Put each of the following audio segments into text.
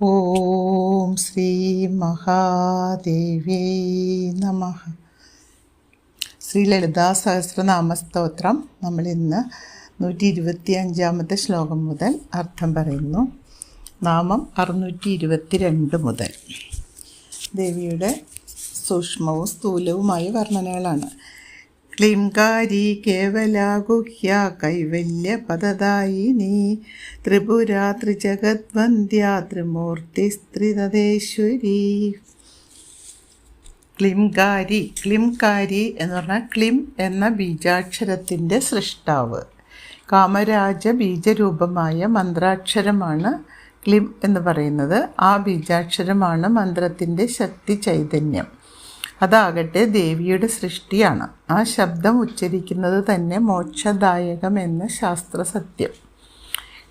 ഓം ശ്രീ മഹാദേവി നമ. ശ്രീ ലളിതാ സഹസ്രനാമ സ്തോത്രം നമ്മൾ ഇന്ന് നൂറ്റി ഇരുപത്തി അഞ്ചാമത്തെ ശ്ലോകം മുതൽ അർത്ഥം പറയുന്നു. നാമം അറുന്നൂറ്റി ഇരുപത്തി രണ്ട് മുതൽ. ദേവിയുടെ സൂക്ഷ്മവും സ്ഥൂലവുമായ വർണനകളാണ്. ക്ലിംകാരി കേവലാഗുഹ്യ കൈവല്യ പദദായിനി ത്രിപുര ത്രിജഗദ്വന്ദ്യ ത്രിമൂർത്തി സ്ത്രീതദേശ്വരി ക്ലിംകാരി ക്ലിംകാരി എന്ന് പറഞ്ഞാൽ ക്ലിം എന്ന ബീജാക്ഷരത്തിന്റെ സൃഷ്ടാവ്. കാമരാജ ബീജരൂപമായ മന്ത്രാക്ഷരമാണ് ക്ലിം എന്ന് പറയുന്നത്. ആ ബീജാക്ഷരമാണ് മന്ത്രത്തിന്റെ ശക്തി ചൈതന്യം അതാകട്ടെ ദേവിയുടെ സൃഷ്ടിയാണ്. ആ ശബ്ദം ഉച്ചരിക്കുന്നത് തന്നെ മോക്ഷദായകം എന്ന ശാസ്ത്ര സത്യം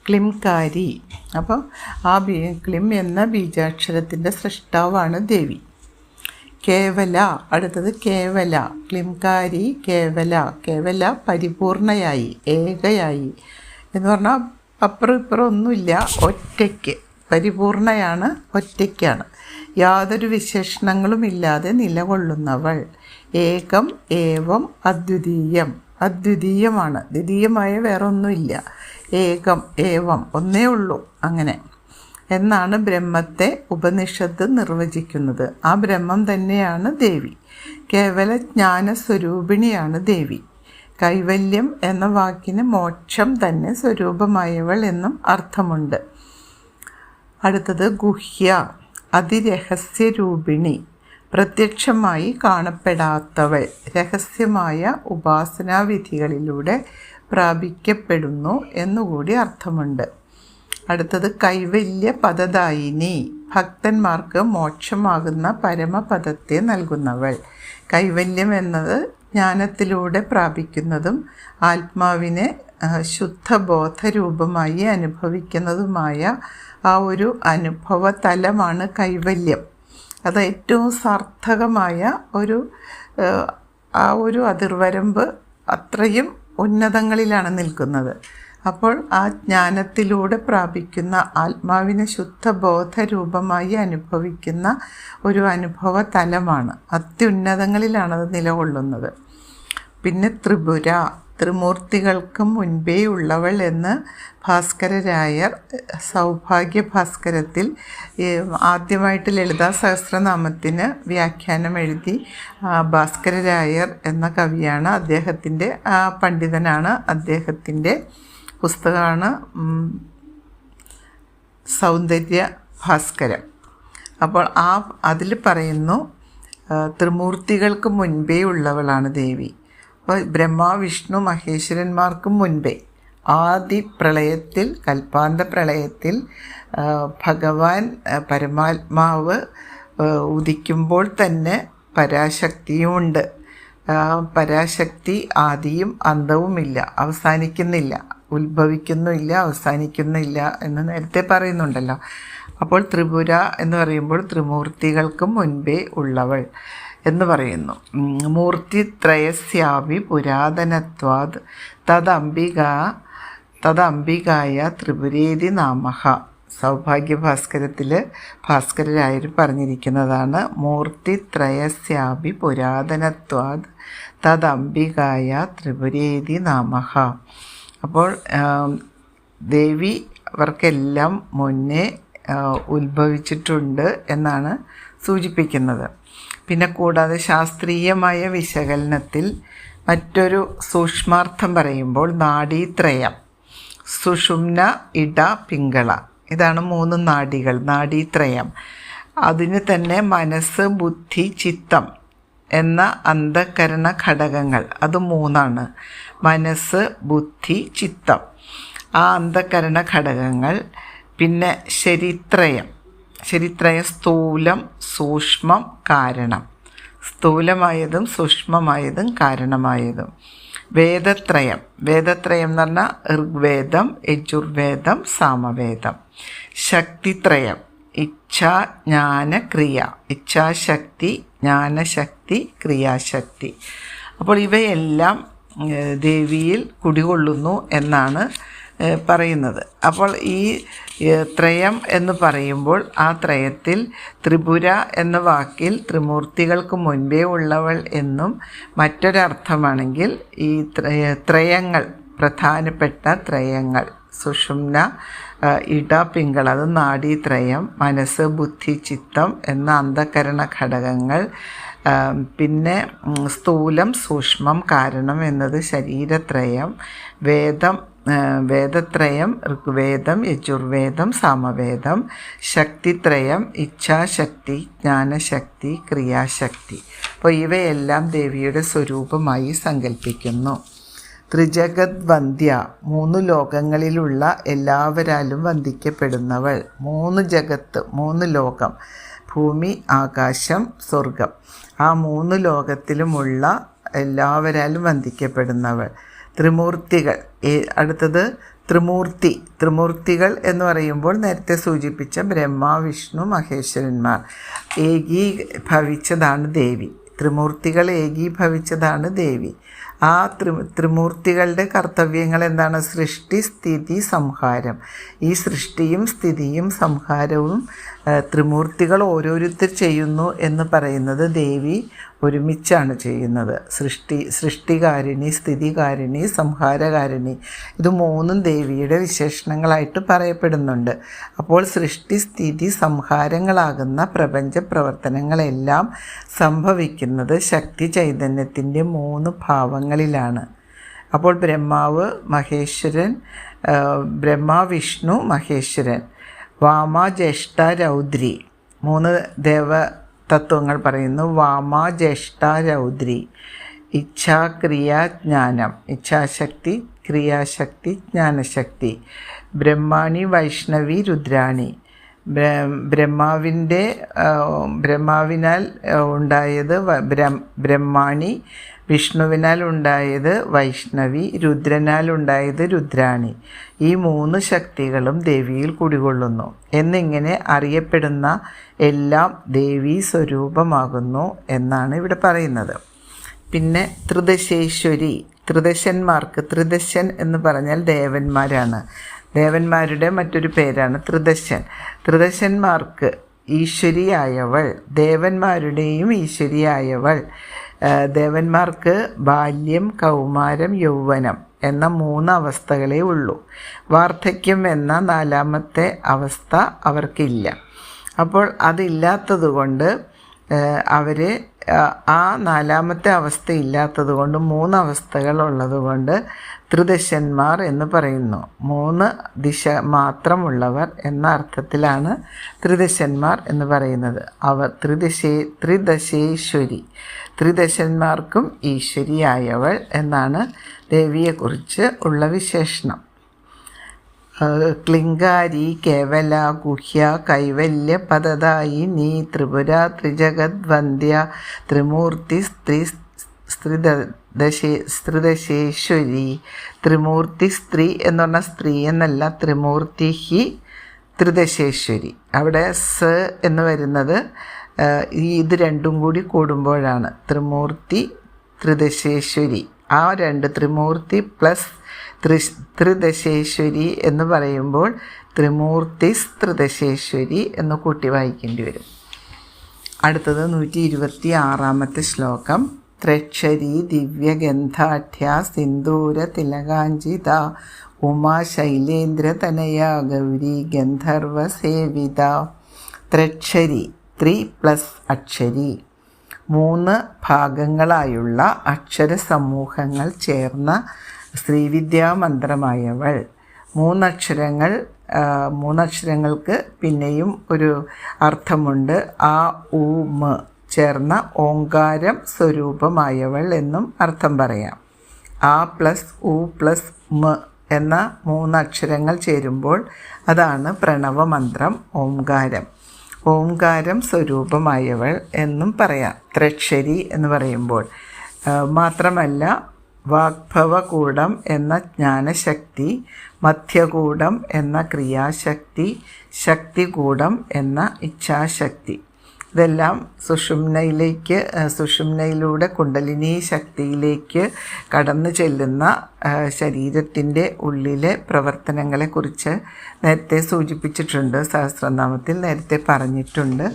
ക്ലിംകാരി. അപ്പോൾ ആ ബീ ക്ലിം എന്ന ബീജാക്ഷരത്തിന്റെ സൃഷ്ടാവാണ് ദേവി. കേവല അടുത്തത് കേവല. ക്ലിംകാരി കേവല. കേവല പരിപൂർണയായി ഏകയായി. എന്ന് പറഞ്ഞാൽ അപ്പുറം ഇപ്പുറം ഒന്നുമില്ല ഒറ്റയ്ക്ക്. പരിപൂർണയാണ് ഒറ്റയ്ക്കാണ്. യാതൊരു വിശേഷണങ്ങളുമില്ലാതെ നിലകൊള്ളുന്നവൾ. ഏകം ഏവം അദ്വിതീയം. അദ്വിതീയമാണ്. ദ്വിതീയമായ വേറെ ഒന്നുമില്ല ഏകം ഏവം ഒന്നേ ഉള്ളൂ. അങ്ങനെ. എന്നാണ് ബ്രഹ്മത്തെ ഉപനിഷത്ത് നിർവചിക്കുന്നത്. ആ ബ്രഹ്മം തന്നെയാണ് ദേവി. കേവല ജ്ഞാനസ്വരൂപിണിയാണ് ദേവി. കൈവല്യം എന്ന വാക്കിന് മോക്ഷം തന്നെ സ്വരൂപമായവൾ എന്നും അർത്ഥമുണ്ട്. അടുത്തത് ഗുഹ്യ. അതിരഹസ്യരൂപിണി പ്രത്യക്ഷമായി കാണപ്പെടാത്തവൾ. രഹസ്യമായ ഉപാസനാവിധികളിലൂടെ പ്രാപിക്കപ്പെടുന്നു എന്നുകൂടി അർത്ഥമുണ്ട്. അടുത്തത് കൈവല്യ പദദായിനി. ഭക്തന്മാർക്ക് മോക്ഷമാകുന്ന പരമപദത്തെ നൽകുന്നവൾ. കൈവല്യം എന്നത് ജ്ഞാനത്തിലൂടെ പ്രാപിക്കുന്നതും ആത്മാവിനെ ശുദ്ധബോധരൂപമായി അനുഭവിക്കുന്നതുമായ ആ ഒരു അനുഭവ തലമാണ് കൈവല്യം. അത് ഏറ്റവും സാർത്ഥകമായ ഒരു ആ ഒരു അതിർവരമ്പ് അത്രയും ഉന്നതങ്ങളിലാണ് നിൽക്കുന്നത്. അപ്പോൾ ആ ജ്ഞാനത്തിലൂടെ പ്രാപിക്കുന്ന ആത്മാവിനെ ശുദ്ധബോധരൂപമായി അനുഭവിക്കുന്ന ഒരു അനുഭവ തലമാണ് അത്യുന്നതങ്ങളിലാണത് നിലകൊള്ളുന്നത്. പിന്നെ ത്രിപുര. ത്രിമൂർത്തികൾക്കും മുൻപേ ഉള്ളവൾ എന്ന് ഭാസ്കരരായർ സൗഭാഗ്യ ഭാസ്കരത്തിൽ ആദ്യമായിട്ട് ലളിതാ സഹസ്രനാമത്തിന് വ്യാഖ്യാനം എഴുതി ഭാസ്കരരായർ എന്ന കവിയാണ് അദ്ദേഹത്തിന്റെ പണ്ഡിതനാണ് അദ്ദേഹത്തിന്റെ പുസ്തകമാണ് സൗന്ദര്യ ഭാസ്കരം അപ്പോൾ ആ അതിൽ പറയുന്നു ത്രിമൂർത്തികൾക്ക് മുൻപേ ഉള്ളവളാണ് ദേവി. അപ്പോൾ ബ്രഹ്മ വിഷ്ണു മഹേശ്വരന്മാർക്കും മുൻപേ ആദി പ്രളയത്തിൽ കൽപ്പാന്ത പ്രളയത്തിൽ ഭഗവാൻ പരമാത്മാവ് ഉദിക്കുമ്പോൾ തന്നെ പരാശക്തിയുമുണ്ട്. പരാശക്തി ആദിയും അന്തവുമില്ല അവസാനിക്കുന്നില്ല ഉത്ഭവിക്കുന്നില്ല അവസാനിക്കുന്നില്ല എന്ന് നേരത്തെ പറയുന്നുണ്ടല്ലോ. അപ്പോൾ ത്രിപുര എന്ന് പറയുമ്പോൾ ത്രിമൂർത്തികൾക്കും മുൻപേ ഉള്ളവൾ. എന്ന് പറയുന്നു. മൂർത്തിത്രയസ്യാപി പുരാതനത്വാത് തദംബിക തദംബികായ ത്രിപുരേതി നാമഹ. സൗഭാഗ്യഭാസ്കരത്തിൽ ഭാസ്കരരായർ പറഞ്ഞിരിക്കുന്നതാണ് മൂർത്തിത്രയസ്യാപി പുരാതനത്വാത് തദംബികായ ത്രിപുരേതി നാമഹ. അപ്പോൾ ദേവി അവർക്കെല്ലാം മുന്നേ ഉത്ഭവിച്ചിട്ടുണ്ട് എന്നാണ് സൂചിപ്പിക്കുന്നത്. പിന്നെ കൂടാതെ ശാസ്ത്രീയമായ വിശകലനത്തിൽ മറ്റൊരു സൂക്ഷ്മാർത്ഥം പറയുമ്പോൾ നാഡീത്രയം. സുഷുമ്ന ഇട പിങ്കള. ഇതാണ് മൂന്ന് നാഡികൾ നാഡീത്രയം. അതിന് തന്നെ മനസ്സ് ബുദ്ധി ചിത്തം എന്ന അന്ധകരണ ഘടകങ്ങൾ. അത് മൂന്നാണ്. മനസ്സ് ബുദ്ധി ചിത്തം. ആ അന്ധകരണ ഘടകങ്ങൾ പിന്നെ ശരിത്രയം. ശരിത്രയം സ്ഥൂലം സൂക്ഷ്മം കാരണം. സ്ഥൂലമായതും സൂക്ഷ്മമായതും കാരണമായതും. വേദത്രയം. വേദത്രയം എന്ന് പറഞ്ഞാൽ ഋഗ്വേദം യജുർവേദം സാമവേദം. ശക്തിത്രയം. ഇച്ഛ ജ്ഞാന ക്രിയ. ഇച്ഛാശക്തി ജ്ഞാനശക്തി ക്രിയാശക്തി അപ്പോൾ ഇവയെല്ലാം ദേവിയിൽ കുടികൊള്ളുന്നു എന്നാണ് പറയുന്നത്. അപ്പോൾ ഈ ത്രയം എന്ന് പറയുമ്പോൾ ആ ത്രയത്തിൽ ത്രിപുര എന്ന വാക്കിൽ ത്രിമൂർത്തികൾക്ക് മുൻപേ ഉള്ളവൾ എന്നും മറ്റൊരർത്ഥമാണെങ്കിൽ ഈ ത്രയ- ത്രയങ്ങൾ പ്രധാനപ്പെട്ട ത്രയങ്ങൾ സുഷുമ്ന ഇട പിങ്കൾ അത് നാഡീത്രയം മനസ്സ് ബുദ്ധി ചിത്തം എന്ന അന്ധകരണ ഘടകങ്ങൾ പിന്നെ സ്ഥൂലം സൂക്ഷ്മം കാരണം എന്നത് ശരീരത്രയം വേദം വേദത്രയം ഋഗ്വേദം യജുർവേദം സാമവേദം ശക്തിത്രയം ഇച്ഛാശക്തി ജ്ഞാനശക്തി ക്രിയാശക്തി. അപ്പോൾ ഇവയെല്ലാം ദേവിയുടെ സ്വരൂപമായി സങ്കല്പിക്കുന്നു ത്രിജഗത് വന്ധ്യ മൂന്ന് ലോകങ്ങളിലുള്ള എല്ലാവരാലും വന്ദിക്കപ്പെടുന്നവൾ. മൂന്ന് ജഗത്ത് മൂന്ന് ലോകം. ഭൂമി ആകാശം സ്വർഗം ആ മൂന്ന് ലോകത്തിലുമുള്ള എല്ലാവരാലും വന്ദിക്കപ്പെടുന്നവൾ. ത്രിമൂർത്തികൾ. അടുത്തത് ത്രിമൂർത്തി. ത്രിമൂർത്തികൾ എന്ന് പറയുമ്പോൾ നേരത്തെ സൂചിപ്പിച്ച ബ്രഹ്മ വിഷ്ണു മഹേശ്വരന്മാർ. ഏകീഭവിച്ചതാണ് ദേവി. ത്രിമൂർത്തികൾ ഏകീഭവിച്ചതാണ് ദേവി. ആ ത്രി ത്രിമൂർത്തികളുടെ കർത്തവ്യങ്ങൾ എന്താണ്? സൃഷ്ടി സ്ഥിതി സംഹാരം. ഈ സൃഷ്ടിയും സ്ഥിതിയും സംഹാരവും ത്രിമൂർത്തികൾ ഓരോരുത്തർ ചെയ്യുന്നു എന്ന് പറയുന്നത് ദേവി ഒരുമിച്ചാണ് ചെയ്യുന്നത്. സൃഷ്ടി സൃഷ്ടികാരിണി സ്ഥിതികാരിണി സംഹാരകാരിണി. ഇത് മൂന്നും ദേവിയുടെ വിശേഷണങ്ങളായിട്ട് പറയപ്പെടുന്നുണ്ട്. അപ്പോൾ സൃഷ്ടി സ്ഥിതി സംഹാരങ്ങളാകുന്ന പ്രപഞ്ച പ്രവർത്തനങ്ങളെല്ലാം സംഭവിക്കുന്നത് ശക്തി ചൈതന്യത്തിന്റെ മൂന്ന് ഭാവങ്ങളിലാണ്. അപ്പോൾ ബ്രഹ്മാവ് മഹേശ്വരൻ ബ്രഹ്മാവിഷ്ണു ബ്രഹ്മ വിഷ്ണു മഹേശ്വരൻ. വാമ ജ്യേഷ്ഠ രൗദ്രി മൂന്ന് ദേവ തത്വങ്ങൾ പറയുന്നു. വാമ ജ്യേഷ്ഠ രൗദ്രി ഇച്ഛാക്രിയ ജ്ഞാനം ഇച്ഛാശക്തി ക്രിയാശക്തി ജ്ഞാനശക്തി. ബ്രഹ്മാണി വൈഷ്ണവി രുദ്രാണി. ബ്ര- ബ്രഹ്മാവിന്റെ ബ്രഹ്മാവിനാൽ ഉണ്ടായത് ബ്രഹ്മാണി വിഷ്ണുവിനാൽ ഉണ്ടായത് വൈഷ്ണവി രുദ്രനാൽ ഉണ്ടായത് രുദ്രാണി. ഈ മൂന്ന് ശക്തികളും ദേവിയിൽ കുടികൊള്ളുന്നു. എന്നിങ്ങനെ അറിയപ്പെടുന്ന എല്ലാം ദേവീ സ്വരൂപമാകുന്നു എന്നാണ് ഇവിടെ പറയുന്നത്. പിന്നെ ത്രിദശേശ്വരി. ത്രിദശന്മാർക്ക് ത്രിദശൻ എന്ന് പറഞ്ഞാൽ ദേവന്മാരാണ്. ദേവന്മാരുടെ മറ്റൊരു പേരാണ് ത്രിദശൻ. ത്രിദശന്മാർക്ക് ഈശ്വരിയായവൾ ദേവന്മാരുടെയും ഈശ്വരിയായവൾ. ദേവന്മാർക്ക് ബാല്യം കൗമാരം യൗവനം എന്ന മൂന്ന് അവസ്ഥകളേ ഉള്ളൂ. വാർദ്ധക്യം എന്ന നാലാമത്തെ അവസ്ഥ അവർക്കില്ല. അപ്പോൾ അതില്ലാത്തത് കൊണ്ട് അവർ ആ നാലാമത്തെ അവസ്ഥ ഇല്ലാത്തത് കൊണ്ട് മൂന്ന് അവസ്ഥകൾ ഉള്ളതുകൊണ്ട് ത്രിദശന്മാർ എന്ന് പറയുന്നു. മൂന്ന് ദിശ മാത്രമുള്ളവർ എന്ന അർത്ഥത്തിലാണ് ത്രിദശന്മാർ എന്ന് പറയുന്നത്. അവർ ത്രിദശേ ത്രിദശേശ്വരി. ത്രിദശന്മാർക്കും ഈശ്വരിയായവൾ എന്നാണ് ദേവിയെക്കുറിച്ച് ഉള്ള വിശേഷണം. ക്ലിങ്കാരി കേവല ഗുഹ്യ കൈവല്യ പദതായി നീ ത്രിപുര ത്രിജഗത് വന്ധ്യ ത്രിമൂർത്തി സ്ത്രീ സ്ത്രീദശേ സ്ത്രീദശേശ്വരി ത്രിമൂർത്തി സ്ത്രീ എന്ന് പറഞ്ഞാൽ സ്ത്രീ എന്നല്ല ത്രിമൂർത്തി ഹി ത്രിദശേശ്വരി. അവിടെ സ് എന്ന് വരുന്നത് ഈ ഇത് രണ്ടും കൂടി കൂടുമ്പോഴാണ്. ത്രിമൂർത്തി ത്രിദശേശ്വരി. ആ രണ്ട് ത്രിമൂർത്തി പ്ലസ് ത്രി ത്രിദശേശ്വരി എന്ന് പറയുമ്പോൾ ത്രിമൂർത്തി ത്രിദശേശ്വരി എന്ന് കൂട്ടി വായിക്കേണ്ടി വരും. അടുത്തത് നൂറ്റി ഇരുപത്തി ആറാമത്തെ ശ്ലോകം. ത്രക്ഷരി ദിവ്യഗന്ധാഠ്യ സിന്ദൂര തിലകാഞ്ചിത ഉമാ തനയ ഗൗരി ഗന്ധർവ സേവിത. ത്രക്ഷരി ത്രി പ്ലസ് അക്ഷരി. മൂന്ന് ഭാഗങ്ങളായുള്ള അക്ഷര സമൂഹങ്ങൾ ചേർന്ന ശ്രീവിദ്യാമന്ത്രമായവൾ മൂന്നക്ഷരങ്ങൾ മൂന്നക്ഷരങ്ങൾക്ക് പിന്നെയും ഒരു അർത്ഥമുണ്ട്. ആ ഊ മ ചേർന്ന ഓങ്കാരം സ്വരൂപമായവൾ എന്നും അർത്ഥം പറയാം. ആ പ്ലസ് ഉ പ്ലസ് മ എന്ന മൂന്നക്ഷരങ്ങൾ ചേരുമ്പോൾ അതാണ് പ്രണവമന്ത്രം ഓംകാരം ഓംകാരം സ്വരൂപമായവൾ എന്നും പറയാം. ത്രക്ഷരി എന്ന് പറയുമ്പോൾ മാത്രമല്ല വാഗ്ഭവകൂടം എന്ന ജ്ഞാനശക്തി മധ്യകൂടം എന്ന ക്രിയാശക്തി ശക്തികൂടം എന്ന ഇച്ഛാശക്തി. ഇതെല്ലാം സുഷുമ്നയിലേക്ക് സുഷുമ്നയിലൂടെ കുണ്ടലിനി ശക്തിയിലേക്ക് കടന്നു ചെല്ലുന്ന ശരീരത്തിന്റെ ഉള്ളിലെ പ്രവർത്തനങ്ങളെക്കുറിച്ച് നേരത്തെ സൂചിപ്പിച്ചിട്ടുണ്ട് സഹസ്രനാമത്തിൽ നേരത്തെ പറഞ്ഞിട്ടുണ്ട്.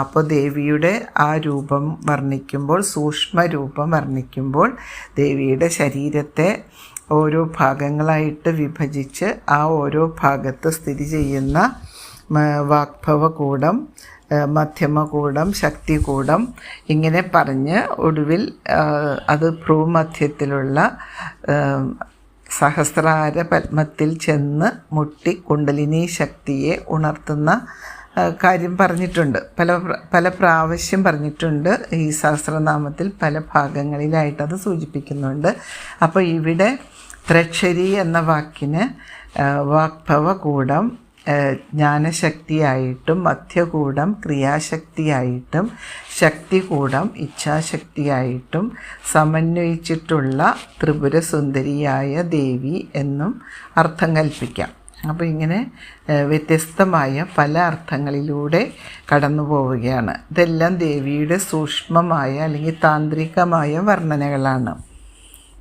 അപ്പോൾ ദേവിയുടെ ആ രൂപം വർണിക്കുമ്പോൾ സൂക്ഷ്മ രൂപം വർണിക്കുമ്പോൾ ദേവിയുടെ ശരീരത്തെ ഓരോ ഭാഗങ്ങളായിട്ട് വിഭജിച്ച് ആ ഓരോ ഭാഗത്ത് സ്ഥിതി ചെയ്യുന്ന വാഗ്ഭവകൂടം മധ്യമകൂടം ശക്തികൂടം ഇങ്ങനെ പറഞ്ഞ് ഒടുവിൽ അത് ഭ്രൂമധ്യത്തിലുള്ള സഹസ്രാര പത്മത്തിൽ ചെന്ന് മുട്ടി കുണ്ടലിനി ശക്തിയെ ഉണർത്തുന്ന കാര്യം പറഞ്ഞിട്ടുണ്ട്. പല പല പ്രാവശ്യം പറഞ്ഞിട്ടുണ്ട്. ഈ സഹസ്രനാമത്തിൽ പല ഭാഗങ്ങളിലായിട്ട് അത് സൂചിപ്പിക്കുന്നുണ്ട്. അപ്പോൾ ഇവിടെ ത്രക്ഷരി എന്ന വാക്കിന് ഏഹ് ജ്ഞാനശക്തിയായിട്ടും മധ്യകൂടം ക്രിയാശക്തിയായിട്ടും ശക്തികൂടം ഇച്ഛാശക്തിയായിട്ടും സമന്വയിച്ചിട്ടുള്ള ത്രിപുരസുന്ദരിയായ ദേവി എന്നും അർത്ഥം കൽപ്പിക്കാം. അപ്പോൾ ഇങ്ങനെ വ്യത്യസ്തമായ പല അർത്ഥങ്ങളിലൂടെ കടന്നു പോവുകയാണ്. ഇതെല്ലാം ദേവിയുടെ സൂക്ഷ്മമായ അല്ലെങ്കിൽ താന്ത്രികമായ വർണനകളാണ്.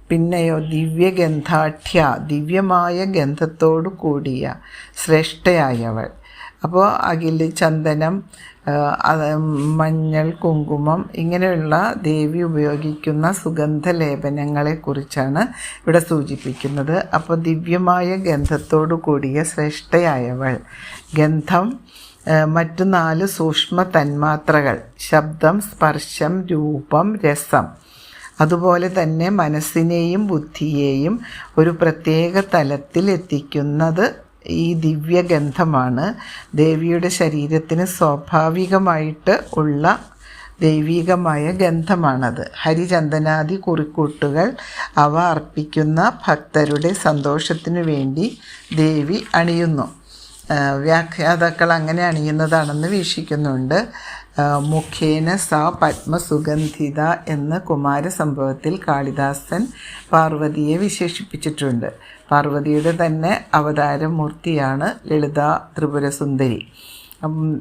പിന്നെയോ ദിവ്യഗന്ധാഠ്യ ദിവ്യമായ ഗന്ധത്തോടു കൂടിയ ശ്രേഷ്ഠയായവൾ. അപ്പോൾ അകിൽ ചന്ദനം മഞ്ഞൾ കുങ്കുമം ഇങ്ങനെയുള്ള ദേവി ഉപയോഗിക്കുന്ന സുഗന്ധ ലേപനങ്ങളെക്കുറിച്ചാണ് ഇവിടെ സൂചിപ്പിക്കുന്നത്. അപ്പോൾ ദിവ്യമായ ഗന്ധത്തോടു കൂടിയ ശ്രേഷ്ഠയായവൾ. ഗന്ധം മറ്റു നാല് സൂക്ഷ്മ തന്മാത്രകൾ. ശബ്ദം സ്പർശം രൂപം രസം. അതുപോലെ തന്നെ മനസ്സിനെയും ബുദ്ധിയെയും ഒരു പ്രത്യേക തലത്തിൽ എത്തിക്കുന്നത് ഈ ദിവ്യഗന്ധമാണ്. ദേവിയുടെ ശരീരത്തിന് സ്വാഭാവികമായിട്ട് ഉള്ള ദൈവികമായ ഗന്ധമാണത്. ഹരിചന്ദനാദി കുറിക്കൂട്ടുകൾ അവ അർപ്പിക്കുന്ന ഭക്തരുടെ സന്തോഷത്തിനു വേണ്ടി ദേവി അണിയുന്നു. വ്യാഖ്യാതാക്കൾ അങ്ങനെ അണിയുന്നതാണെന്ന് വീക്ഷിക്കുന്നുണ്ട്. മുഖേന സ പത്മസുഗന്ധിത എന്ന് കുമാരസംഭവത്തിൽ കാളിദാസൻ പാർവതിയെ വിശേഷിപ്പിച്ചിട്ടുണ്ട്. പാർവതിയുടെ തന്നെ അവതാരമൂർത്തിയാണ് ലളിത ത്രിപുരസുന്ദരി.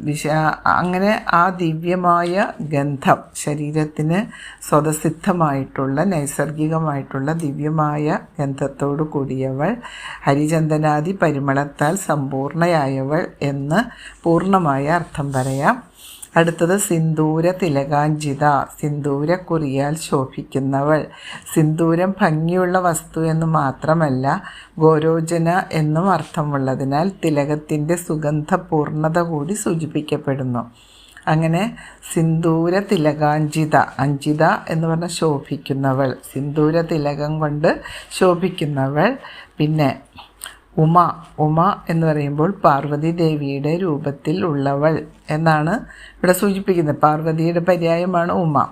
വിശ അങ്ങനെ ആ ദിവ്യമായ ഗന്ധം ശരീരത്തിന് സ്വതസിദ്ധമായിട്ടുള്ള നൈസർഗികമായിട്ടുള്ള ദിവ്യമായ ഗന്ധത്തോടു കൂടിയവൾ ഹരിചന്ദനാദി പരിമളത്താൽ സമ്പൂർണയായവൾ എന്ന് പൂർണമായ അർത്ഥം പറയാം. അടുത്തത് സിന്ദൂര തിലകാഞ്ചിത സിന്ദൂര കുറിയാൽ ശോഭിക്കുന്നവൾ. സിന്ദൂരം ഭംഗിയുള്ള വസ്തു എന്ന് മാത്രമല്ല ഗോരോചന എന്നും അർത്ഥമുള്ളതിനാൽ തിലകത്തിന്റെ സുഗന്ധപൂർണത കൂടി സൂചിപ്പിക്കപ്പെടുന്നു. അങ്ങനെ സിന്ദൂര തിലകാഞ്ചിത അഞ്ചിത എന്ന് പറഞ്ഞ ശോഭിക്കുന്നവൾ. സിന്ദൂര തിലകം കൊണ്ട് ശോഭിക്കുന്നവൾ. പിന്നെ ഉമ ഉമ എന്ന് പറയുമ്പോൾ പാർവതി ദേവിയുടെ രൂപത്തിൽ ഉള്ളവൾ എന്നാണ് ഇവിടെ സൂചിപ്പിക്കുന്നത്. പാർവതിയുടെ പര്യായമാണ് ഉമ.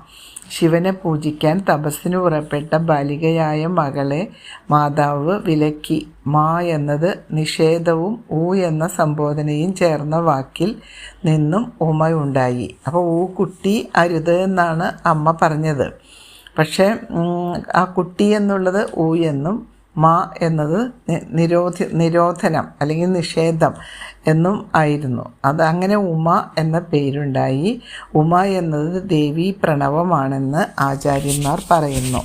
ശിവനെ പൂജിക്കാൻ തപസ്സിന് പുറപ്പെട്ട ബാലികയായ മകളെ മാതാവ് വിലക്കി. മാ എന്നത് നിഷേധവും ഊ എന്ന സംബോധനയും ചേർന്ന വാക്കിൽ നിന്നും ഉമയുണ്ടായി. അപ്പോൾ ഊ കുട്ടി അരുത് എന്നാണ് അമ്മ പറഞ്ഞത്. പക്ഷേ ആ കുട്ടി എന്നുള്ളത് ഊ എന്നും മാ എന്നത് നിരോധ നിരോധി നിരോധനം അല്ലെങ്കിൽ നിഷേധം എന്നും ആയിരുന്നു. അത് അങ്ങനെ ഉമ എന്ന പേരുണ്ടായി. ഉമ എന്നത് ദേവീ പ്രണവമാണെന്ന് ആചാര്യന്മാർ പറയുന്നു.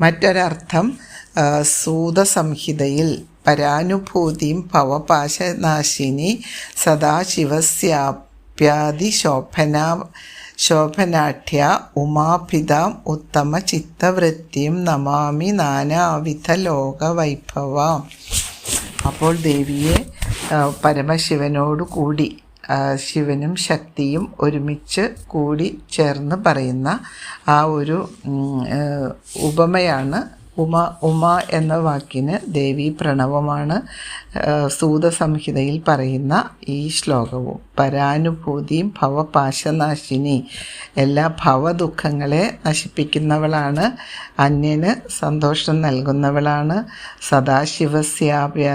മറ്റൊരർത്ഥം സൂതസംഹിതയിൽ പരാനുഭൂതിയും ഭവപാശനാശിനി സദാശിവസ്യാപ്യാദി ശോഭന ശോഭനാഠ്യ ഉമാഭിതാം ഉത്തമ ചിത്തവൃത്തിയും നമാമി നാനാവിധ ലോകവൈഭവാം. അപ്പോൾ ദേവിയെ പരമശിവനോട് കൂടി ശിവനും ശക്തിയും ഒരുമിച്ച് കൂടി ചേർന്ന് പറയുന്ന ആ ഒരു ഉപമയാണ് ഉമ ഉമ എന്ന വാക്കിന് ദേവി പ്രണവമാണ് സൂതസംഹിതയിൽ പറയുന്ന ഈ ശ്ലോകവും. പരാനുഭൂതിയും ഭവപാശനാശിനി എല്ലാ ഭവദുഃഖങ്ങളെ നശിപ്പിക്കുന്നവളാണ് അന്യന് സന്തോഷം നൽകുന്നവളാണ് സദാശിവസ്യാപ്യ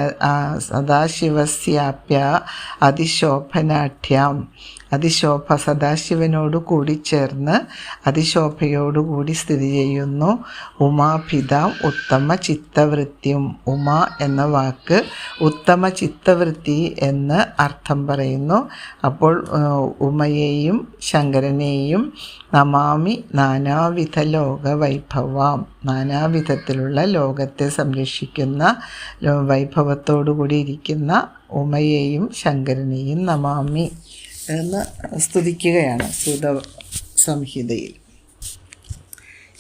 സദാശിവസ്യാപ്യ അതിശോഭനാഠ്യാം അതിശോഭ സദാശിവനോട് കൂടി ചേർന്ന് അതിശോഭയോടുകൂടി സ്ഥിതി ചെയ്യുന്നു. ഉമാഭിതാം ഉത്തമ ചിത്തവൃത്തിയും. ഉമ എന്ന വാക്ക് ഉത്തമ ചിത്തവൃത്തി എന്ന് അർത്ഥം പറയുന്നു. അപ്പോൾ ഉമയെയും ശങ്കരനെയും നമാമി നാനാവിധ ലോക വൈഭവാം നാനാവിധത്തിലുള്ള ലോകത്തെ സംരക്ഷിക്കുന്ന വൈഭവത്തോടു വൈഭവത്തോടുകൂടി ഇരിക്കുന്ന ഉമയെയും ശങ്കരനെയും നമാമി. എന്ന് സ്തുതിക്കുകയാണ് സുത സംഹിതയിൽ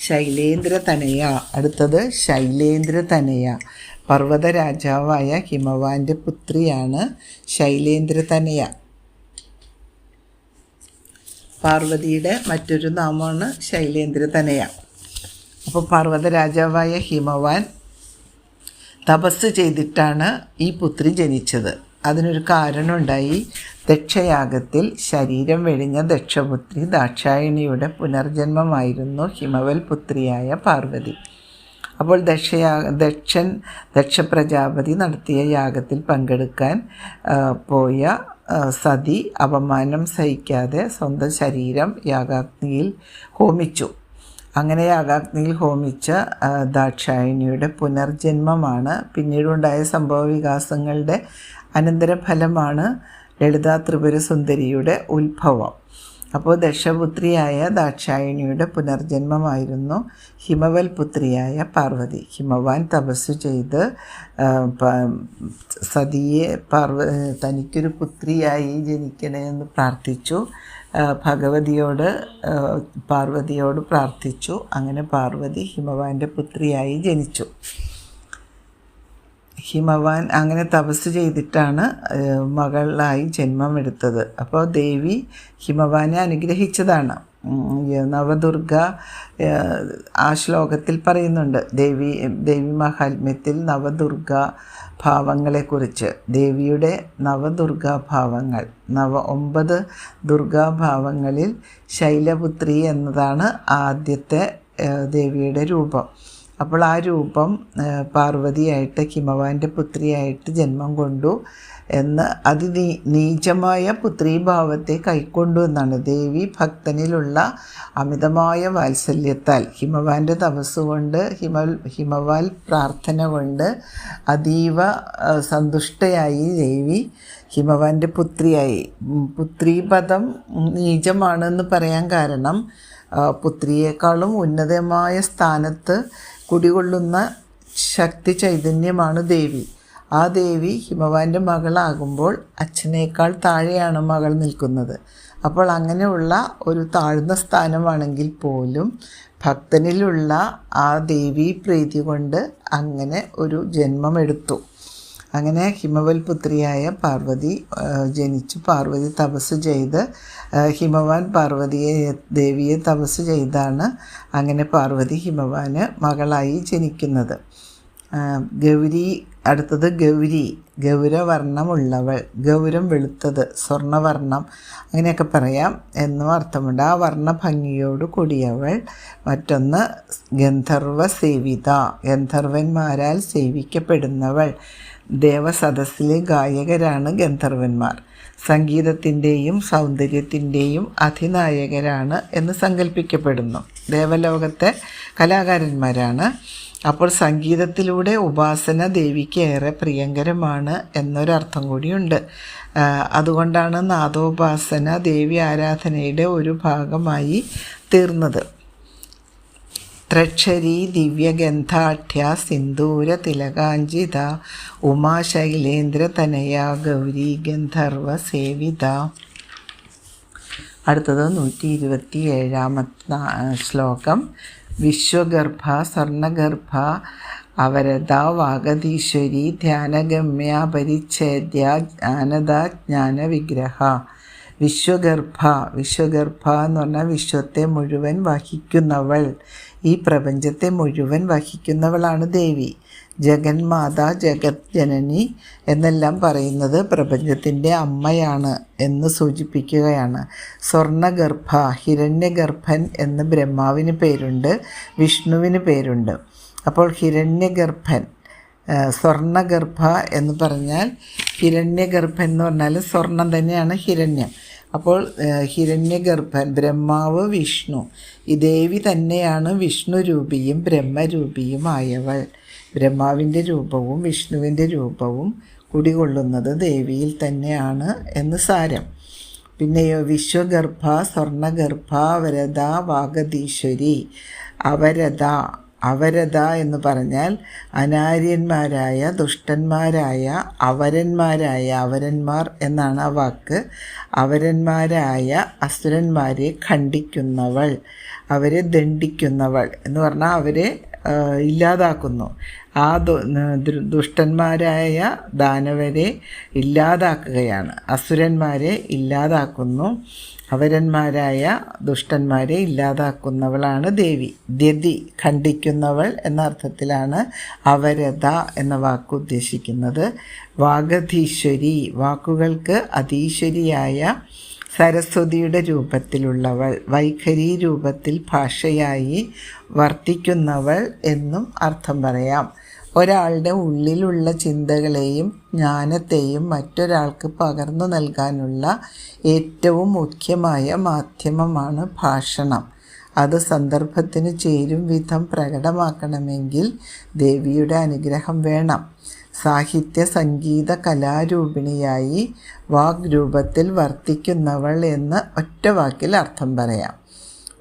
ശൈലേന്ദ്ര തനയ അടുത്തത് ശൈലേന്ദ്ര തനയ പർവത രാജാവായ ഹിമവാന്റെ പുത്രിയാണ് ശൈലേന്ദ്ര തനയ. പാർവതിയുടെ മറ്റൊരു നാമമാണ് ശൈലേന്ദ്ര തനയ. അപ്പോൾ പർവത രാജാവായ ഹിമവാൻ തപസ് ചെയ്തിട്ടാണ് ഈ പുത്രി ജനിച്ചത്. അതിനൊരു കാരണമുണ്ടായി. ദക്ഷയാഗത്തിൽ ശരീരം വെടിഞ്ഞ ദക്ഷപുത്രി ദാക്ഷായണിയുടെ പുനർജന്മമായിരുന്നു ഹിമവൽ പുത്രിയായ പാർവതി. അപ്പോൾ ദക്ഷയാ ദക്ഷൻ ദക്ഷപ്രജാപതി നടത്തിയ യാഗത്തിൽ പങ്കെടുക്കാൻ പോയ സതി അപമാനം സഹിക്കാതെ സ്വന്തം ശരീരം യാഗാഗ്നിയിൽ ഹോമിച്ചു. അങ്ങനെ യാഗാഗ്നിയിൽ ഹോമിച്ച ദാക്ഷായണിയുടെ പുനർജന്മമാണ് പിന്നീടുണ്ടായ സംഭവ വികാസങ്ങളുടെ അനന്തരഫലമാണ് ലളിതാ ത്രിപുര സുന്ദരിയുടെ ഉത്ഭവം. അപ്പോൾ ദശപുത്രിയായ ദാക്ഷായണിയുടെ പുനർജന്മമായിരുന്നു ഹിമവൽ പുത്രിയായ പാർവതി. ഹിമവാൻ തപസ്സു ചെയ്ത് സതിയെ പാർവ തനിക്കൊരു പുത്രിയായി ജനിക്കണമെന്ന് പ്രാർത്ഥിച്ചു. ഭഗവതിയോട് പാർവതിയോട് പ്രാർത്ഥിച്ചു. അങ്ങനെ പാർവതി ഹിമവാന്റെ പുത്രിയായി ജനിച്ചു. ഹിമവാൻ അങ്ങനെ തപസ് ചെയ്തിട്ടാണ് മകളായി ജന്മമെടുത്തത് അപ്പോൾ ദേവി ഹിമവാനെ അനുഗ്രഹിച്ചതാണ്. നവദുർഗ ആ ശ്ലോകത്തിൽ പറയുന്നുണ്ട് ദേവി ദേവി മഹാത്മ്യത്തിൽ നവദുർഗ ഭാവങ്ങളെക്കുറിച്ച്. ദേവിയുടെ നവദുർഗാ ഭാവങ്ങൾ നവ ഒമ്പത് ദുർഗാഭാവങ്ങളിൽ ശൈലപുത്രി എന്നതാണ് ആദ്യത്തെ ദേവിയുടെ രൂപം. അപ്പോൾ ആ രൂപം പാർവതിയായിട്ട് ഹിമവാന്റെ പുത്രിയായിട്ട് ജന്മം കൊണ്ടു എന്ന് അതി നീചമായ പുത്രീഭാവത്തെ കൈക്കൊണ്ടു എന്നാണ്. ദേവി ഭക്തനിലുള്ള അമിതമായ വാത്സല്യത്താൽ ഹിമവാന്റെ തപസ് കൊണ്ട് ഹിമ ഹിമവാൽ പ്രാർത്ഥന കൊണ്ട് അതീവ സന്തുഷ്ടയായി ദേവി ഹിമവാന്റെ പുത്രിയായി. പുത്രീപദം നീചമാണെന്ന് പറയാൻ കാരണം പുത്രിയേക്കാളും ഉന്നതമായ സ്ഥാനത്ത് കുടികൊള്ളുന്ന ശക്തി ചൈതന്യമാണ് ദേവി. ആ ദേവി ഹിമവാന്റെ മകളാകുമ്പോൾ അച്ഛനേക്കാൾ താഴെയാണ് മകൾ നിൽക്കുന്നത്. അപ്പോൾ അങ്ങനെയുള്ള ഒരു താഴ്ന്ന സ്ഥാനമാണെങ്കിൽ പോലും ഭക്തനിലുള്ള ആ ദേവി പ്രീതി കൊണ്ട് അങ്ങനെ ഒരു ജന്മമെടുത്തു. അങ്ങനെ ഹിമവൽ പുത്രിയായ പാർവതി ജനിച്ചു. പാർവതി തപസ് ചെയ്ത് ഹിമവാൻ പാർവതിയെ ദേവിയെ തപസ് ചെയ്താണ് അങ്ങനെ പാർവതി ഹിമവാന് മകളായി ജനിക്കുന്നത്. ഗൗരി അടുത്തത് ഗൗരി. ഗൗരവർണമുള്ളവൾ. ഗൗരം വെളുത്തത് സ്വർണവർണം അങ്ങനെയൊക്കെ പറയാം എന്നും അർത്ഥമുണ്ട്. ആ വർണഭംഗിയോട് കൂടിയവൾ മറ്റൊന്ന് ഗന്ധർവ സേവിത ഗന്ധർവന്മാരാൽ സേവിക്കപ്പെടുന്നവൾ. ദേവസദസ്സിലെ ഗായകരാണ് ഗന്ധർവന്മാർ. സംഗീതത്തിന്റെയും സൗന്ദര്യത്തിന്റെയും അധിനായകരാണ് എന്ന് സങ്കല്പിക്കപ്പെടുന്നു ദേവലോകത്തെ കലാകാരന്മാരാണ്. അപ്പോൾ സംഗീതത്തിലൂടെ ഉപാസന ദേവിക്ക് ഏറെ പ്രിയങ്കരമാണ് എന്നൊരർത്ഥം കൂടിയുണ്ട്. അതുകൊണ്ടാണ് നാദോപാസന ദേവി ആരാധനയുടെ ഒരു ഭാഗമായി തീർന്നത്. ത്രക്ഷരി ദിവ്യഗന്ധാഠ്യ സിന്ദൂര തിലകാഞ്ചിത ഉമാശൈലേന്ദ്ര തനയ ഗൗരി ഗന്ധർവ സേവിത. അടുത്തത് നൂറ്റി ഇരുപത്തി ഏഴാമത്തെ ശ്ലോകം. വിശ്വഗർഭ സ്വർണഗർഭ അവരത വാഗതീശ്വരി ധ്യാനഗമ്യ പരിച്ഛേദ്യ ജ്ഞാനത ജ്ഞാന വിഗ്രഹ വിശ്വഗർഭ വിശ്വഗർഭ എന്ന് പറഞ്ഞാൽ വിശ്വത്തെ മുഴുവൻ വഹിക്കുന്നവൾ. ഈ പ്രപഞ്ചത്തെ മുഴുവൻ വഹിക്കുന്നവളാണ് ദേവി. ജഗന്മാത ജഗത് ജനനി എന്നെല്ലാം പറയുന്നത് പ്രപഞ്ചത്തിന്റെ അമ്മയാണ് എന്ന് സൂചിപ്പിക്കുകയാണ്. സ്വർണഗർഭ ഹിരണ്യഗർഭൻ എന്ന് ബ്രഹ്മാവിന് പേരുണ്ട് വിഷ്ണുവിന് പേരുണ്ട്. അപ്പോൾ ഹിരണ്യഗർഭൻ സ്വർണഗർഭ എന്ന് പറഞ്ഞാൽ ഹിരണ്യഗർഭൻ എന്ന് പറഞ്ഞാൽ സ്വർണം തന്നെയാണ് ഹിരണ്യം. അപ്പോൾ ഹിരണ്യഗർഭൻ ബ്രഹ്മാവ് വിഷ്ണു. ഈ ദേവി തന്നെയാണ് വിഷ്ണു രൂപിയും ബ്രഹ്മരൂപിയുമായവൾ. ബ്രഹ്മാവിന്റെ രൂപവും വിഷ്ണുവിന്റെ രൂപവും കുടികൊള്ളുന്നത് ദേവിയിൽ തന്നെയാണ് എന്ന് സാരം. പിന്നെയോ വിശ്വഗർഭ സ്വർണഗർഭ വരദ വാഗതീശ്വരി അവരത അവരത എന്ന് പറഞ്ഞാൽ അനാര്യന്മാരായ ദുഷ്ടന്മാരായ അവരന്മാരായ അവരന്മാർ എന്നാണ് ആ വാക്ക്. അവരന്മാരായ അസുരന്മാരെ ഖണ്ഡിക്കുന്നവൾ അവരെ ദണ്ഡിക്കുന്നവൾ എന്ന് പറഞ്ഞാൽ അവരെ ഇല്ലാതാക്കുന്നു. ആ ദുഷ്ടന്മാരായ ദാനവരെ ഇല്ലാതാക്കുകയാണ്. അസുരന്മാരെ ഇല്ലാതാക്കുന്നു. അവരന്മാരായ ദുഷ്ടന്മാരെ ഇല്ലാതാക്കുന്നവളാണ് ദേവി. ദ്യതി ഖണ്ഡിക്കുന്നവൾ എന്ന അർത്ഥത്തിലാണ് അവരത എന്ന വാക്ക് ഉദ്ദേശിക്കുന്നത്. വാഗധീശ്വരി വാക്കുകൾക്ക് അതീശ്വരിയായ സരസ്വതിയുടെ രൂപത്തിലുള്ളവൾ വൈഖരി രൂപത്തിൽ ഭാഷയായി വർത്തിക്കുന്നവൾ എന്നും അർത്ഥം പറയാം. ഒരാളുടെ ഉള്ളിലുള്ള ചിന്തകളെയും ജ്ഞാനത്തെയും മറ്റൊരാൾക്ക് പകർന്നു നൽകാനുള്ള ഏറ്റവും മുഖ്യമായ മാധ്യമമാണ് ഭാഷണം. അത് സന്ദർഭത്തിന് ചേരും വിധം പ്രകടമാക്കണമെങ്കിൽ ദേവിയുടെ അനുഗ്രഹം വേണം. സാഹിത്യ സംഗീത കലാരൂപിണിയായി വാഗ്രൂപത്തിൽ വർത്തിക്കുന്നവൾ എന്ന് ഒറ്റ വാക്കിൽ അർത്ഥം പറയാം.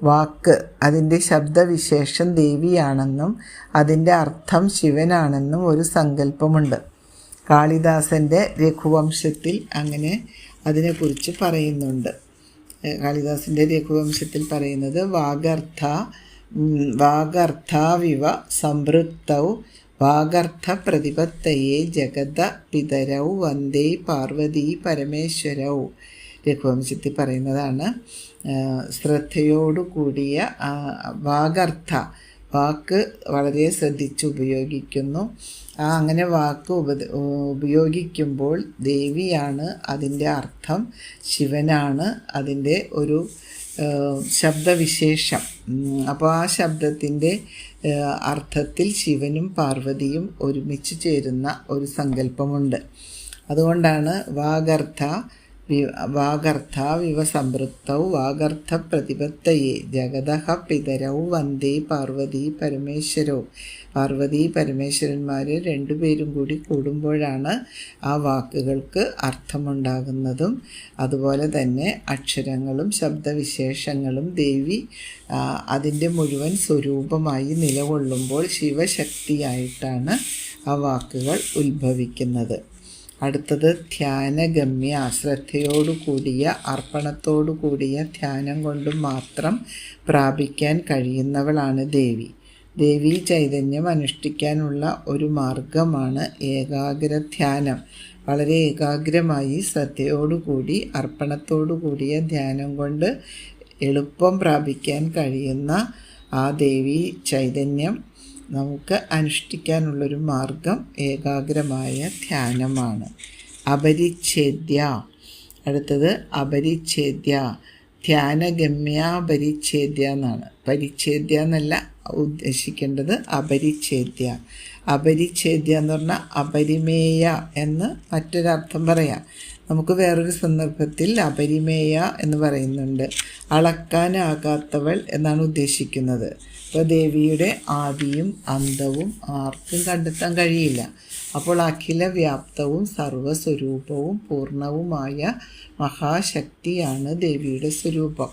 വാക്ക്. അതിന്റെ ശബ്ദവിശേഷം ദേവിയാണെന്നും അതിന്റെ അർത്ഥം ശിവനാണെന്നും ഒരു സങ്കല്പമുണ്ട്. കാളിദാസന്റെ രഘുവംശത്തിൽ അങ്ങനെ അതിനെക്കുറിച്ച് പറയുന്നുണ്ട്. കാളിദാസന്റെ രഘുവംശത്തിൽ പറയുന്നത് വാഗർത്ഥ വാഗർത്ഥാവിവ സംവൃത്തൗ വാഗർത്ഥ പ്രതിപത്തയെ ജഗത പിതരൗ വന്ദേ പാർവതി പരമേശ്വരൗ. രഘുവംശത്തിൽ പറയുന്നതാണ് ആ, ശ്രദ്ധയോടു കൂടിയ ആ, വാഗർത്ഥ വാക്ക് വളരെ ശ്രദ്ധിച്ച് ഉപയോഗിക്കുന്നു. ആ അങ്ങനെ വാക്ക് ഉപ ഉപയോഗിക്കുമ്പോൾ ദേവിയാണ് അതിന്റെ അർത്ഥം ശിവനാണ് അതിന്റെ ഒരു ശബ്ദവിശേഷം. അപ്പോൾ ആ ശബ്ദത്തിന്റെ അർത്ഥത്തിൽ ശിവനും പാർവതിയും ഒരുമിച്ച് ചേരുന്ന ഒരു സങ്കല്പമുണ്ട്. അതുകൊണ്ടാണ് വാഗർത്ഥ വി വാഗർത്ഥ വിവ സംവൃത്തൗ വാഗർത്ഥ പ്രതിപത്തയെ. ജഗതഃ പിതരൗ വന്ദേ പാർവതി പരമേശ്വരോ. പാർവതി പരമേശ്വരന്മാർ രണ്ടുപേരും കൂടി കൂടുമ്പോഴാണ് ആ വാക്കുകൾക്ക് അർത്ഥമുണ്ടാകുന്നതും അതുപോലെ തന്നെ അക്ഷരങ്ങളും ശബ്ദവിശേഷങ്ങളും ദേവി അതിന്റെ മുഴുവൻ സ്വരൂപമായി നിലകൊള്ളുമ്പോൾ ശിവശക്തിയായിട്ടാണ് ആ വാക്കുകൾ ഉത്ഭവിക്കുന്നത്. അടുത്തത് ധ്യാനഗമ്യ ശ്രദ്ധയോടു കൂടിയ അർപ്പണത്തോടു കൂടിയ ധ്യാനം കൊണ്ട് മാത്രം പ്രാപിക്കാൻ കഴിയുന്നവളാണ് ദേവി. ദേവി ചൈതന്യം അനുഷ്ഠിക്കാനുള്ള ഒരു മാർഗമാണ് ഏകാഗ്ര ധ്യാനം വളരെ ഏകാഗ്രമായി ശ്രദ്ധയോടുകൂടി അർപ്പണത്തോടു കൂടിയ ധ്യാനം കൊണ്ട് എളുപ്പം പ്രാപിക്കാൻ കഴിയുന്ന ആ ദേവി ചൈതന്യം നമുക്ക് അനുഷ്ഠിക്കാനുള്ളൊരു മാർഗം ഏകാഗ്രമായ ധ്യാനമാണ്. അപരിച്ഛേദ്യ. അടുത്തത് അപരിച്ഛേദ്യ. ധ്യാനഗമ്യാപരിച്ഛേദ്യ എന്നാണ്. പരിച്ഛേദ്യ എന്നല്ല ഉദ്ദേശിക്കേണ്ടത് അപരിച്ഛേദ്യ. അപരിച്ഛേദ്യ എന്ന് പറഞ്ഞാൽ അപരിമേയ എന്ന് മറ്റൊരർത്ഥം പറയാം. നമുക്ക് വേറൊരു സന്ദർഭത്തിൽ അപരിമേയ എന്ന് പറയുന്നുണ്ട്. അളക്കാനാകാത്തവൾ എന്നാണ് ഉദ്ദേശിക്കുന്നത്. അപ്പോൾ ദേവിയുടെ ആദിയും അന്തവും ആർക്കും കണ്ടെത്താൻ കഴിയില്ല. അപ്പോൾ അഖില വ്യാപ്തവും സർവസ്വരൂപവും പൂർണവുമായ മഹാശക്തിയാണ് ദേവിയുടെ സ്വരൂപം.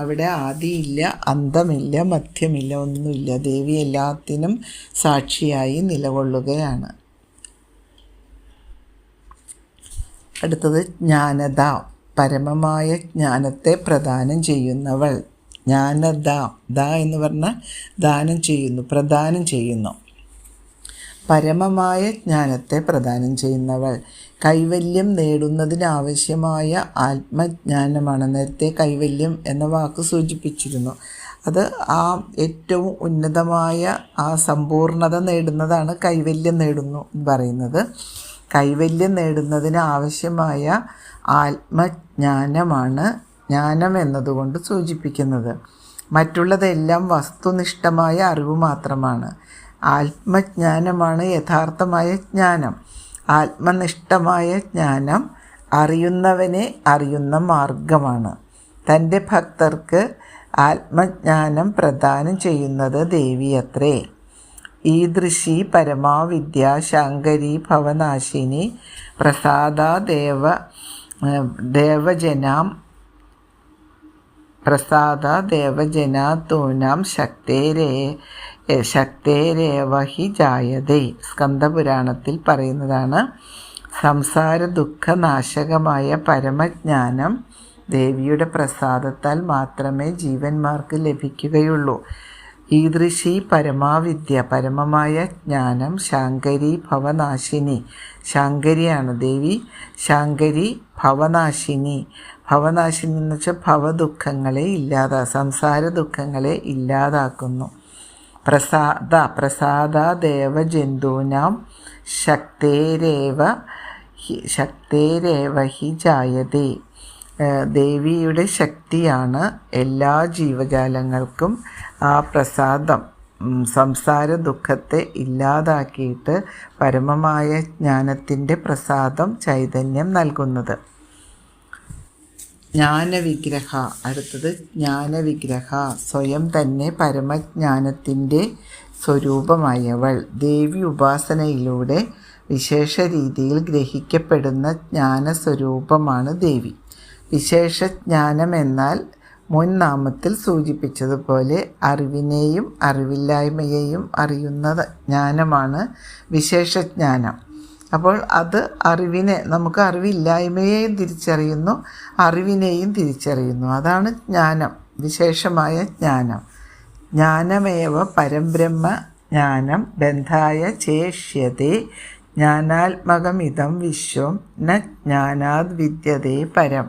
അവിടെ ആദിയില്ല അന്തമില്ല മധ്യമില്ല ഒന്നുമില്ല. ദേവി എല്ലാത്തിനും സാക്ഷിയായി നിലകൊള്ളുകയാണ്. അടുത്തത് ജ്ഞാനത. പരമമായ ജ്ഞാനത്തെ പ്രദാനം ചെയ്യുന്നവൾ. ജ്ഞാനദ ദ എന്ന് പറഞ്ഞാൽ ദാനം ചെയ്യുന്നു പ്രദാനം ചെയ്യുന്നു. പരമമായ ജ്ഞാനത്തെ പ്രദാനം ചെയ്യുന്നവൾ. കൈവല്യം നേടുന്നതിനാവശ്യമായ ആത്മജ്ഞാനമാണ്. നേരത്തെ കൈവല്യം എന്ന വാക്ക് സൂചിപ്പിച്ചിരുന്നു. അത് ആ ഏറ്റവും ഉന്നതമായ ആ സമ്പൂർണത നേടുന്നതാണ് കൈവല്യം നേടുന്നു എന്ന് പറയുന്നത്. കൈവല്യം നേടുന്നതിന് ആവശ്യമായ ആത്മജ്ഞാനമാണ് ജ്ഞാനം എന്നതുകൊണ്ട് സൂചിപ്പിക്കുന്നത്. മറ്റുള്ളതെല്ലാം വസ്തുനിഷ്ഠമായ അറിവ് മാത്രമാണ്. ആത്മജ്ഞാനമാണ് യഥാർത്ഥമായ ജ്ഞാനം. ആത്മനിഷ്ഠമായ ജ്ഞാനം അറിയുന്നവനെ അറിയുന്ന മാർഗമാണ്. തന്റെ ഭക്തർക്ക് ആത്മജ്ഞാനം പ്രദാനം ചെയ്യുന്നത് ദേവിയത്രേ. ഈദൃശി പരമാവിദ്യ ശങ്കരി ഭവനാശിനി പ്രസാദ ദേവ ദേവജനാം പ്രസാദ ദേവജനാത്തൂനാം ശക്തേരേ ശക്തേരേവ ഹി ജായതേ. സ്കന്ദപുരാണത്തിൽ പറയുന്നതാണ് സംസാര ദുഃഖനാശകമായ പരമജ്ഞാനം ദേവിയുടെ പ്രസാദത്താൽ മാത്രമേ ജീവന്മാർക്ക് ലഭിക്കുകയുള്ളൂ. ഈദൃശി പരമാവിദ്യ പരമമായ ജ്ഞാനം ശാങ്കരി ഭവനാശിനി. ശാങ്കരിയാണ് ദേവി ശാങ്കരി ഭവനാശിനി. ഭവനാശിനി എന്ന് വെച്ചാൽ ഭവദുഃഖങ്ങളെ ഇല്ലാതാ സംസാര ദുഃഖങ്ങളെ ഇല്ലാതാക്കുന്നു പ്രസാദ പ്രസാദ ദേവജന്തൂനാം ശക്തേരേവ ശക്തേരേവ ഹി ജായതേ. ദേവിയുടെ ശക്തിയാണ് എല്ലാ ജീവജാലങ്ങൾക്കും ആ പ്രസാദം. സംസാര ദുഃഖത്തെ ഇല്ലാതാക്കിയിട്ട് പരമമായ ജ്ഞാനത്തിന്റെ പ്രസാദം ചൈതന്യം നൽകുന്നത്. ജ്ഞാനവിഗ്രഹ അടുത്തത് ജ്ഞാനവിഗ്രഹ സ്വയം തന്നെ പരമജ്ഞാനത്തിന്റെ സ്വരൂപമായവൾ. ദേവി ഉപാസനയിലൂടെ വിശേഷ രീതിയിൽ ഗ്രഹിക്കപ്പെടുന്ന ജ്ഞാനസ്വരൂപമാണ് ദേവി. വിശേഷജ്ഞാനം എന്നാൽ മുൻ നാമത്തിൽ സൂചിപ്പിച്ചതുപോലെ അറിവിനെയും അറിവില്ലായ്മയെയും അറിയുന്ന ജ്ഞാനമാണ് വിശേഷജ്ഞാനം അപ്പോൾ അത് അറിവിനെ നമുക്ക് അറിവില്ലായ്മയെയും തിരിച്ചറിയുന്നു അറിവിനെയും തിരിച്ചറിയുന്നു. അതാണ് ജ്ഞാനം വിശേഷമായ ജ്ഞാനം. ജ്ഞാനമേവ പരംബ്രഹ്മ ജ്ഞാനം ബന്ധായ ചേഷ്യതേ ജ്ഞാനാത്മകമിതം വിശ്വം ന ജ്ഞാനാത് വിദ്യതേ പരം.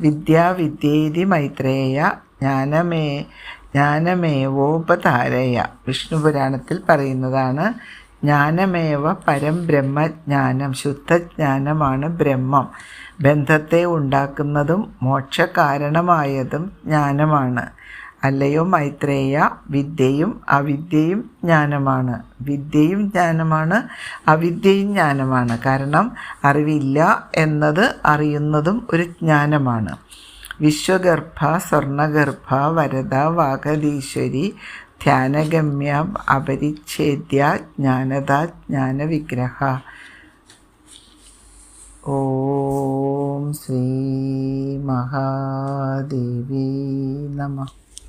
വിദ്യാവിദ്യേതി മൈത്രേയ ജ്ഞാനമേ ജ്ഞാനമേവോപധാരയ വിഷ്ണുപുരാണത്തിൽ പറയുന്നതാണ് ജ്ഞാനമേവ പരം ബ്രഹ്മജ്ഞാനം ശുദ്ധജ്ഞാനമാണ് ബ്രഹ്മം. ബന്ധത്തെ ഉണ്ടാക്കുന്നതും മോക്ഷകാരണമായതും ജ്ഞാനമാണ്. അല്ലയോ മൈത്രേയ വിദ്യയും അവിദ്യയും ജ്ഞാനമാണ്. വിദ്യയും ജ്ഞാനമാണ് അവിദ്യയും ജ്ഞാനമാണ്. കാരണം അറിവില്ല എന്നത് അറിയുന്നതും ഒരു ജ്ഞാനമാണ്. വിശ്വഗർഭ സ്വർണഗർഭ വരദ വാഗതീശ്വരി ധ്യാനഗമ്യ അപരിച്ഛേദ്യ ജ്ഞാനത ജ്ഞാനവിഗ്രഹ. ഓം ശ്രീ മഹാദേവി നമ.